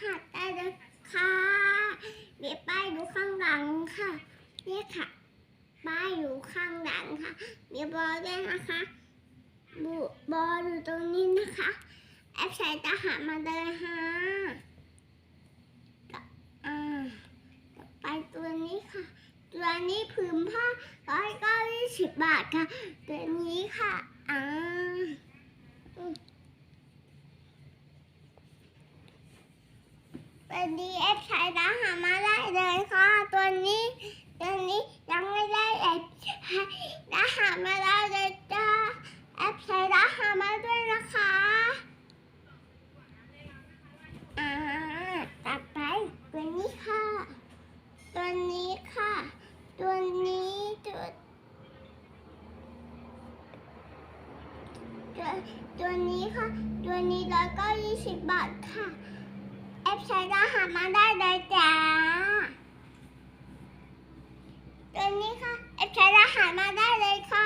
หัสได้เลยค่ะมีป้ายอยู่ข้างหลังค่ะนี่ค่ะ ป้ายอยู่ข้างหลังค่ะมีบอลด้วยนะคะบุบอลอยู่ตรงนี้นะคะแอปใส่ตาหามาเลยฮะอ่าไปตัวนี้ค่ะ ตัวนี้ผืนผ้าร้อยเก้าสิบบาทค่ะ ตัวนี้ค่ะ ตัวนี้แอปใช้ทหามาได้เลยค่ะ ตัวนี้ตัวนี้ยังไม่ได้แอปใช้ทหามาได้เลยจ้าแอปใช้ทหามาด้วยนะคะอ่าต่อไปตัวนี้ค่ะ ตัวนี้ค่ะ ตัวนี้ตัวตัวนี้ค่ะ ตัวนี้ร้อยเก็ยี่สิบบาทค่ะ เอฟใช้รหัสมาได้เลยจ้าตัวนี้ค่ะ แอฟใช้รหัสมาได้เลยค่ะ